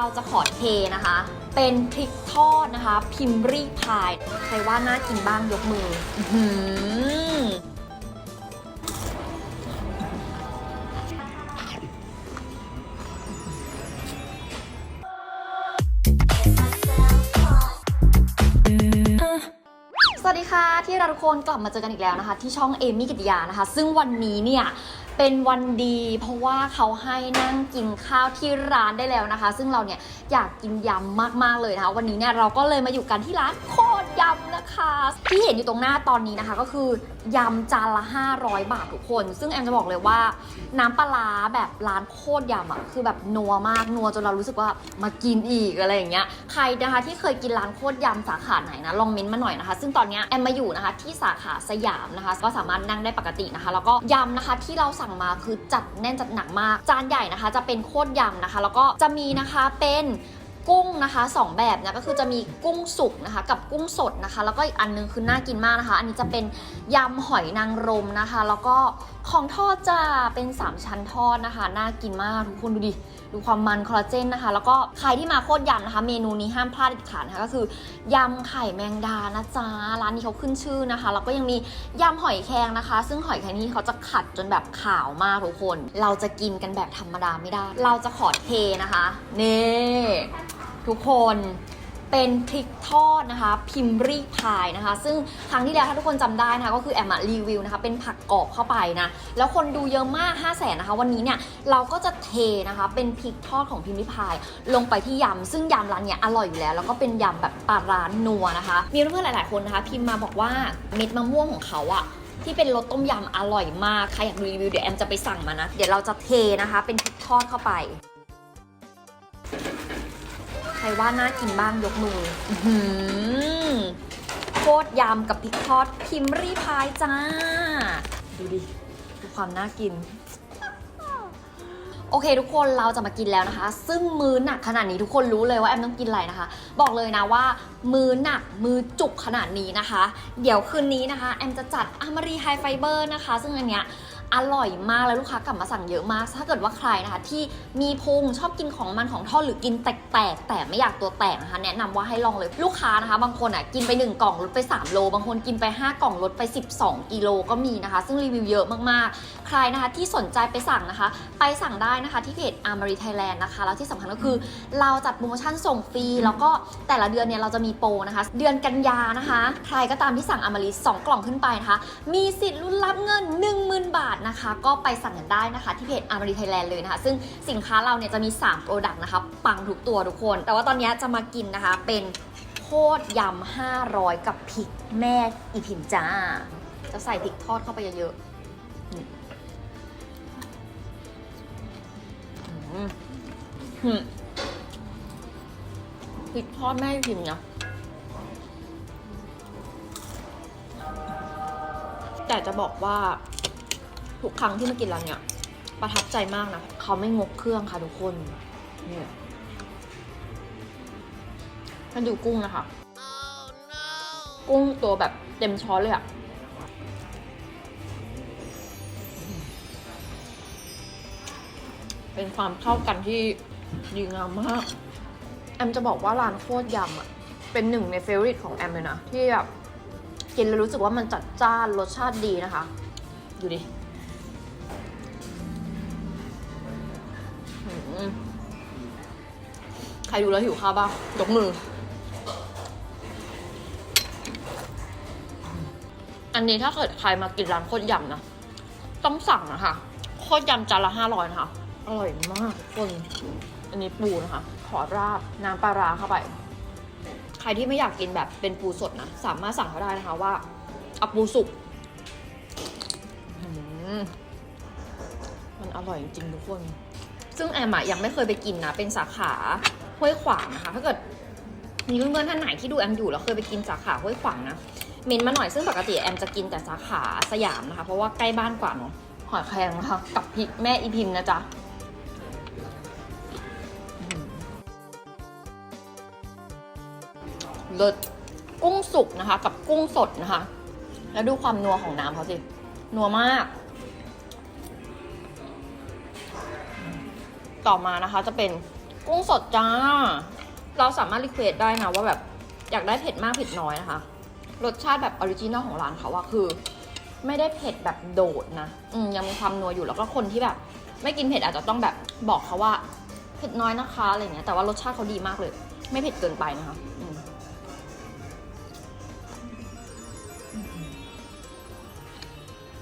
เราจะขอเทนะคะ เป็นพริกทอดนะคะ พิมรี่พาย ใครว่าน่ากินบ้างยกมืออื้อหือสวัสดีค่ะ ที่เราทุกคนกลับมาเจอกันอีกแล้วนะคะ ที่ช่องเอมี่กิติยานะคะ ซึ่งวันนี้เนี่ย เป็นวันดี เพราะว่าเขาให้นั่งกินข้าวที่ร้านได้แล้วนะคะ ซึ่งเราเนี่ยอยากกินยำมากๆเลยนะคะ วันนี้เนี่ยเราก็เลยมาอยู่กันที่ร้านโค ยำนะคะ ที่เห็นอยู่ตรงหน้าตอนนี้นะคะ ก็คือยำจานละ 500 บาททุกคน ซึ่งแอมจะบอกเลยว่าน้ำปลาแบบร้านโคตรยำอะคือแบบนัวมากนัวจนเรารู้สึกว่ามากินอีกอะไรอย่างเงี้ยใครนะคะที่เคยกินร้านโคตรยำสาขาไหนนะลองเม้นต์มาหน่อยนะคะ ซึ่งตอนเนี้ยแอมมาอยู่นะคะที่สาขาสยามนะคะ ก็สามารถนั่งได้ปกตินะคะ แล้วก็ยำนะคะที่เราสั่งมาคือจัดแน่นจัดหนักมาก จานใหญ่นะคะ จะเป็นโคตรยำนะคะ แล้วก็จะมีนะคะเป็น กุ้งนะคะสองแบบนะก็คือจะมีกุ้งสุกนะคะ กับกุ้งสดนะคะ แล้วก็อีกอันนึงคือน่ากินมากนะคะ อันนี้จะเป็นยำหอยนางรมนะคะ แล้วก็ของทอดจะเป็น 3 ชั้นทอดนะคะน่ากินมากทุกคนดูดิดูความมันคอลลาเจนนะคะ แล้วก็ใครที่มาโคตรยำนะคะ เมนูนี้ห้ามพลาดเด็ดขาดนะคะก็คือยำไข่แมงดานะจ๊ะร้านนี้เขาขึ้นชื่อนะคะแล้วก็ยังมียำหอยแครงนะคะ ซึ่งหอยแครงนี้เขาจะขัดจนแบบขาวมากทุกคน เราจะกินกันแบบธรรมดาไม่ได้ เราจะขอเทนะคะนี่ ทุกคนเป็นพริกทอดนะคะ พิมรีพายนะคะ ซึ่งครั้งที่แล้วถ้าทุกคนจำได้นะคะ ก็คือแอมรีวิวนะคะ เป็นผักกรอบเข้าไปนะ แล้วคนดูเยอะมาก 5 0 0แสนนะคะ วันนี้เนี่ยเราก็จะเทนะคะ เป็นพริกทอดของพิมรีพาย ลงไปที่ยำซึ่งยำร้านเนี้ยอร่อยอยู่แล้ว แล้วก็เป็นยำแบบปลาร้านนัวนะคะ มีเพื่อนๆหลาย ๆคนนะคะ พิมพ์มาบอกว่าเม็ดมะม่วงของเขาอะที่เป็นรสต้มยำอร่อยมากใครอยากรีวิวเดี๋ยวแอมจะไปสั่งมานะเดี๋ยวเราจะเทนะคะ เป็นพริกทอดเข้าไป รว่าน่ากินบ้างยกมือหือโคตรยำกับพริกทอดพิมพ์รีพายจ้า ดูดิ ดูความน่ากิน โอเคทุกคนเราจะมากินแล้วนะคะ ซึ่งมือหนักขนาดนี้ทุกคนรู้เลยว่าแอมต้องกินอะไรนะคะ บอกเลยนะว่า มือหนักมือจุกขนาดนี้นะคะ เดี๋ยวคืนนี้นะคะ แอมจะจัดอามารีไฮไฟเบอร์นะคะ ซึ่งอันเนี้ย อร่อยมากแล้วลูกค้ากลับมาสั่งเยอะมาก ถ้าเกิดว่าใครนะคะ ที่มีพุงชอบกินของมันของทอดหรือกินแตกๆแต่ไม่อยากตัวแตกนะคะ แนะนำว่าให้ลองเลยลูกค้านะคะ บางคนอะกินไป 1 กล่องลดไป 3 โล บางคนกินไป 5 กล่องลดไป 12 กิโลก็มีนะคะ ซึ่งรีวิวเยอะมากๆ ใครนะคะที่สนใจไปสั่งนะคะ ไปสั่งได้นะคะที่เพจอาร์มารีไทยแลนด์นะคะ แล้วที่สำคัญก็คือเราจัดโปรโมชั่นส่งฟรีแล้วก็แต่ละเดือนเนี่ยเราจะมีโปรนะคะ เดือนกันยานะคะ ใครก็ตามที่สั่งอาร์มารี2กล่องขึ้นไปนะคะ มีสิทธิ์ลุ้นรับเงิน 10,000 บาทนะคะ ก็ไปสั่งกันได้นะคะที่เพจอามารีไทยแลนด์เลยนะคะ ซึ่งสินค้าเราเนี่ยจะมี3โปรดักต์นะคะ ปังทุกตัวทุกคน แต่ว่าตอนนี้จะมากินนะคะเป็นโคตรยำ500 กับพริกแม่อีพิมจ้า จะใส่พริกทอดเข้าไปเยอะๆพริกทอดแม่อีพิมนะแต่จะบอกว่า ทุกครั้งที่มากินร้านเนี่ยประทับใจมากนะเขาไม่งกเครื่องค่ะทุกคนเนี่ยมาดูกุ้งนะคะกุ้งตัวแบบเต็มช้อนเลยอะเป็นความเข้ากันที่ดีงามมาก แอมจะบอกว่าร้านโคตรยำอะเป็นหนึ่งในเฟเวอริตของแอมเลยนะ ที่แบบกินแล้วรู้สึกว่ามันจัดจ้านรสชาติดีนะคะ ดูดิ ดูแล้วหิวข้าวบ้างยกมือ อันนี้ถ้าเกิดใครมากินร้านโคตรยำนะ ต้องสั่งนะคะโคตรยำจานละห้าร้อยนะคะ อร่อยมากคนอันนี้ปูนะคะ ขอราดน้ำปลาร้าเข้าไป ใครที่ไม่อยากกินแบบเป็นปูสดนะ สามารถสั่งเขาได้นะคะว่าเอาปูสุกมันอร่อยจริงทุกคน ซึ่งแอมอะยังไม่เคยไปกินนะ เป็นสาขา ห้วยขวางนะคะถ้าเกิดมีเพื่อนๆท่านไหนที่ดูแอมอยู่แล้วเคยไปกินสาขาห้วยขวางนะเมนมาหน่อยซึ่งปกติแอมจะกินแต่สาขาสยามนะคะ เพราะว่าใกล้บ้านกว่าเนาะหอยแครงนะคะกับพริกแม่อีพิมนะจ๊ะเลิศกุ้งสุกนะคะ กับกุ้งสดนะคะ แล้วดูความนัวของน้ำเขาสิ นัวมาก ต่อมานะคะจะเป็น กุ้งสดจ้า เราสามารถรีเควสได้นะว่าแบบอยากได้เผ็ดมากเผ็ดน้อยนะคะ รสชาติแบบออริจินอลของร้านเขาอะคือ ไม่ได้เผ็ดแบบโดดนะอืมยังมีความนัวอยู่แล้วก็คนที่แบบ ไม่กินเผ็ดอาจจะต้องแบบบอกเขาว่าเผ็ดน้อยนะคะอะไรเงี้ยแต่ว่ารสชาติเขาดีมากเลย ไม่เผ็ดเกินไปนะคะ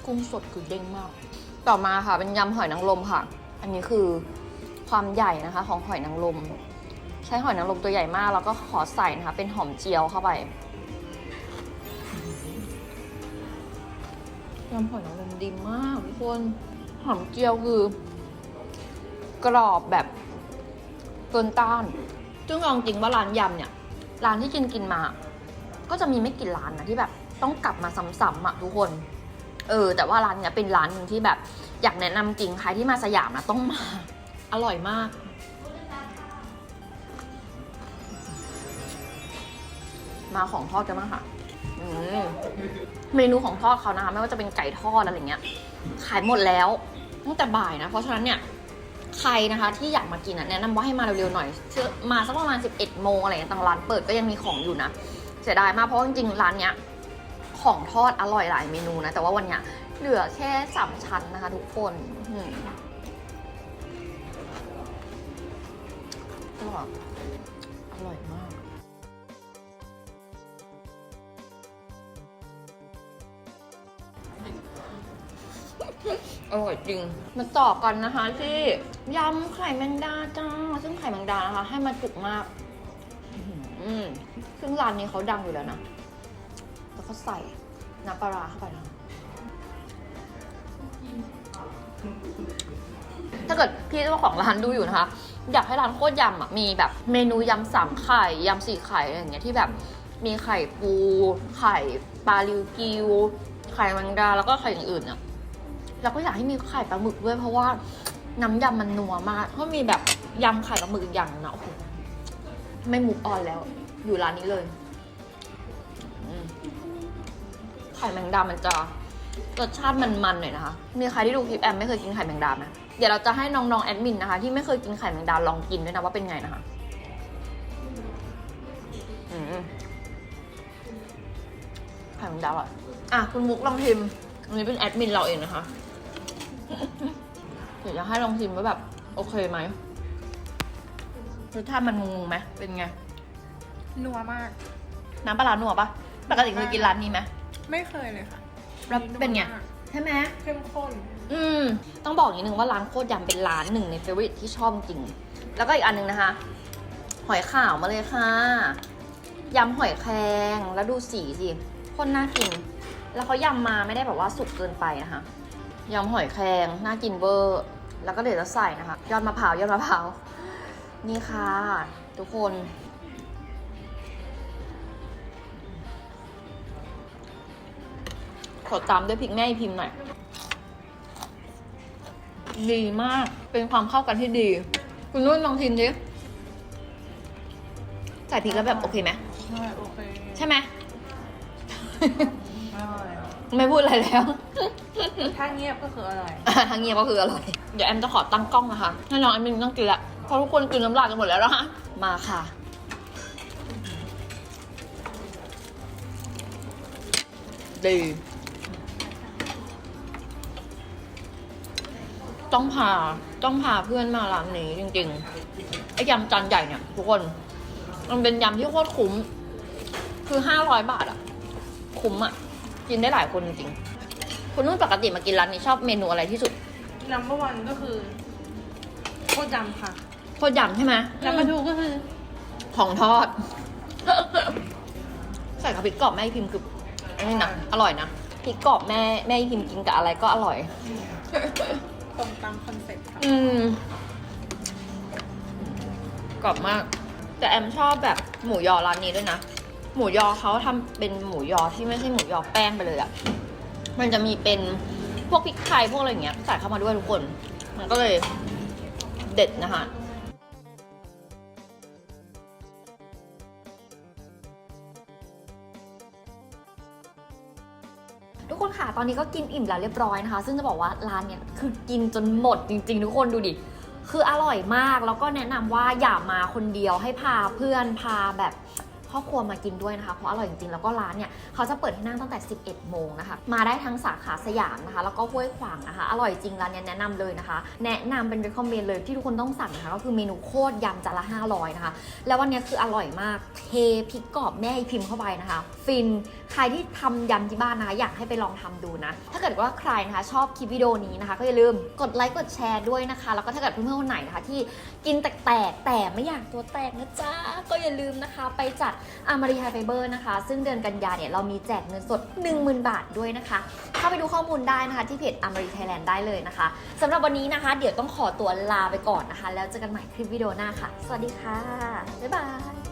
กุ้งสดคือเด้งมาก ต่อมาค่ะเป็นยำหอยนางรมค่ะ อันนี้คือ ความใหญ่นะคะ ของหอยนางรมใช้หอยนางรมตัวใหญ่มาก แล้วก็ขอใส่นะคะ เป็นหอมเจียวเข้าไปยำหอยนางรมดีมากทุกคนหอมเจียวคือ กรอบแบบเกินต้านซึ่งเอาจริงว่าร้านยำเนี่ยร้านที่กินกินมา ก็จะมีไม่กี่ร้านนะที่แบบต้องกลับมาซ้ำๆอะทุกคน เออ แต่ว่าร้านเนี้ยเป็นร้านหนึ่งที่แบบ อยากแนะนำจริงใครที่มาสยามนะต้องมา อร่อยมาก มาของทอดกันบ้างค่ะอืมเมนูของทอดเขานะคะไม่ว่าจะเป็นไก่ทอดอะไรเงี้ย ขายหมดแล้ว ตั้งแต่บ่ายนะ เพราะฉะนั้นเนี่ยใครนะคะที่อยากมากินอะแนะนำว่าให้มาเร็วๆหน่อยเชื่อมาสักประมาณ 11 โมงอะไรเงี้ยทางร้านเปิดก็ยังมีของอยู่นะเสียดายมากเพราะว่าจริงๆร้านเนี้ยของทอดอร่อยหลายเมนูนะแต่ว่าวันเนี้ยเหลือแค่สามชั้นนะคะทุกคน ก็อร่อยมาก อร่อยจริง มาต่อกันนะคะที่ยำไข่แมงดาจ้า ซึ่งไข่แมงดานะคะ ให้มาจุกมาก อื้อหือซึ่งร้านนี้เขาดังอยู่แล้วนะ แล้วก็ใส่น้ำปลาร้าเข้าไปนะ ถ้าเกิดพี่เจ้าของร้านดูอยู่นะคะ อยากให้ร้านโคตรยำอะมีแบบเมนูยำสามไข่ยำสี่ไข่อะไรอย่างเงี้ยที่แบบมีไข่ปู ไข่ปลาลิวกิว ไข่แมงดาแล้วก็ไข่อย่างอื่นอะแล้วก็อยากให้มีไข่ปลาหมึกด้วยเพราะว่าน้ำยำมันนัวมากถ้ามีแบบยำไข่ปลาหมึกอีกอย่างนะโอ้โหไม่มุกออนแล้ว อยู่ร้านนี้เลยไข่แมงดามันจะ รสชาติมันๆหน่อยนะคะ มีใครที่ดูคลิปแอมไม่เคยกินไข่แมงดาไหมเดี๋ยวเราจะให้น้องๆแอดมินนะคะ ที่ไม่เคยกินไข่แมงดาลองกินด้วยนะว่าเป็นไงนะคะอืมไข่แมงดาอร่อยอะคุณมุกลองชิมอันนี้เป็นแอดมินเราเองนะคะ เดี๋ยวจะให้ลองชิมว่าแบบ โอเคไหมรสชาติมันงงๆไหมเป็นไง นัวมาก น้ำปลาร้าหนัวปะปกติเคยกินร้านนี้ไหมไม่เคยเลยค่ะ แล้วเป็นไงวมากใช่ไหมเข้มข้น อืม ต้องบอกอย่างนี้นึงว่าร้านโคตรยำเป็นร้านหนึ่งในเฟเวอร์ที่ชอบจริง แล้วก็อีกอันหนึงนะคะ หอยขาวมาเลยค่ะ ยำหอยแครงแล้วดูสีสิโคนน่ากิน แล้วเขายำมาไม่ได้แบบว่าสุกเกินไปนะคะ ยำหอยแครงน่ากินเวอร์ แล้วก็เดี๋ยวจะใส่นะคะ ยอดมะพร้าวยอดมะพร้าว นี่ค่ะ ทุกคน ขอตามด้วยพริกแม่อีพิมพ์หน่อย ดีมาก เป็นความเข้ากันที่ดี คุณนุ่นลองชิมดิใส่พริกแล้วแบบโอเคไหมใช่โอเคใช่ไหมอร่อยไม่พูดอะไรแล้ว ถ้าเงียบก็คืออร่อยทางเงียบก็คืออร่อย เดี๋ยวแอมจะขอตั้งกล้องนะคะให้น้องแอมมินต้องกินละเพราะทุกคนกินน้ำลายกันหมดแล้วนะคะมาค่ะดี ต้องพาต้องพาเพื่อนมาร้านนี้จริงๆไอ้ยำจานใหญ่เนี่ยทุกคน มันเป็นยำที่โคตรคุ้ม คือห้าร้อยบาทอะคุ้มอะกินได้หลายคนจริงๆคุณนุ่นปกติมากินร้านนี้ชอบเมนูอะไรที่สุดนัมเบอร์วันก็คือโคตรยำค่ะโคตรยำใช่ไหมแล้วมาดูก็คือ ของทอด ใส่กับพริกกรอบแม่พิมพ์คืออันนี้นะอร่อยนะพริกกรอบแม่แม่พิมพ์กินกับอะไรก็อร่อย ตรงตามคอนเซ็ปต์ค่ะอืมกรอบมาก แต่แอมชอบแบบหมูยอร้านนี้ด้วยนะ หมูยอเขาทำเป็นหมูยอที่ไม่ใช่หมูยอแป้งไปเลยอะ่ะมันจะมีเป็นพวกพริกไทยพวกอะไรอย่างเงี้ยใส่เข้ามาด้วยทุกคน มันก็เลยเด็ดนะคะ ตอนนี้ก็กินอิ่มแล้วเรียบร้อยนะคะ ซึ่งจะบอกว่าร้านเนี่ยคือกินจนหมดจริง ๆ ทุกคนดูดิ คืออร่อยมากแล้วก็แนะนำว่าอย่ามาคนเดียวให้พาเพื่อนพาแบบ ครอบครัวมากินด้วยนะคะ เพราะอร่อยจริงๆ แล้วก็ร้านเนี่ยเขาจะเปิดให้นั่งตั้งแต่ 11 โมงนะคะ มาได้ทั้งสาขาสยามนะคะ แล้วก็ห้วยขวางนะคะ อร่อยจริงร้านเนี้ยแนะนำเลยนะคะ แนะนำเป็น recommend เลยที่ทุกคนต้องสั่งนะคะ ก็คือเมนูโคตรยำจานละ 500 นะคะ แล้ววันนี้คืออร่อยมาก เทพริกกรอบแม่พิมพ์เข้าไปนะคะ ฟิน ใครที่ทำยำที่บ้านนะคะ อยากให้ไปลองทำดูนะ ถ้าเกิดว่าใครนะคะชอบคลิปวิดีโอนี้นะคะ ก็อย่าลืมกดไลค์ กดแชร์ด้วยนะคะ แล้วก็ถ้าเกิดเพื่อนๆคนไหนนะคะที่กินแตกแต่ไม่อยากตัวแตกนะจ๊ะ ก็อย่าลืมนะคะ ไปจัดอามารีไฮไฟเบอร์นะคะ ซึ่งเดือนกันยาเนี่ยเรามีแจกเงินสด 10,000 บาทด้วยนะคะเข้าไปดูข้อมูลได้นะคะ ที่เพจอามารีไทยแลนด์ได้เลยนะคะสำหรับวันนี้นะคะ เดี๋ยวต้องขอตัวลาไปก่อนนะคะ แล้วเจอกันใหม่คลิปวิดีโอหน้าค่ะ สวัสดีค่ะบ๊ายบาย